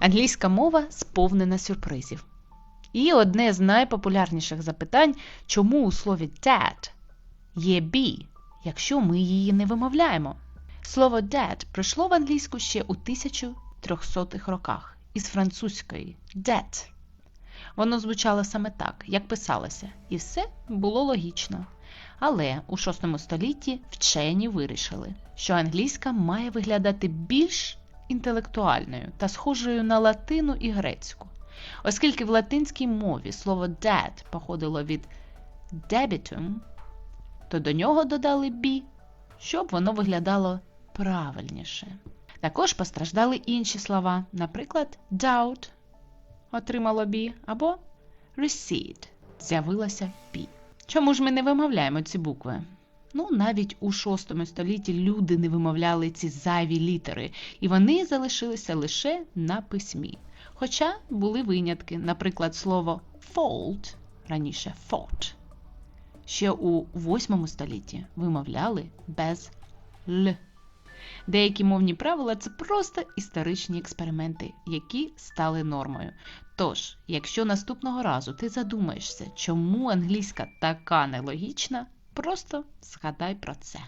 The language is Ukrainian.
Англійська мова сповнена сюрпризів. І одне з найпопулярніших запитань, чому у слові dad є be, якщо ми її не вимовляємо. Слово dad прийшло в англійську ще у 1300-х роках із французької dad. Воно звучало саме так, як писалося, і все було логічно. Але у VI столітті вчені вирішили, що англійська має виглядати більш інтелектуальною та схожою на латину і грецьку. Оскільки в латинській мові слово dad походило від debitum, то до нього додали be, щоб воно виглядало правильніше. Також постраждали інші слова, наприклад, doubt отримало be або recede з'явилося be. Чому ж ми не вимовляємо ці букви? Ну, навіть у VI столітті люди не вимовляли ці зайві літери, і вони залишилися лише на письмі. Хоча були винятки, наприклад, слово fold, раніше fought, ще у VIII столітті вимовляли без л. Деякі мовні правила це просто історичні експерименти, які стали нормою. Тож, якщо наступного разу ти задумаєшся, чому англійська така нелогічна, просто згадай про це.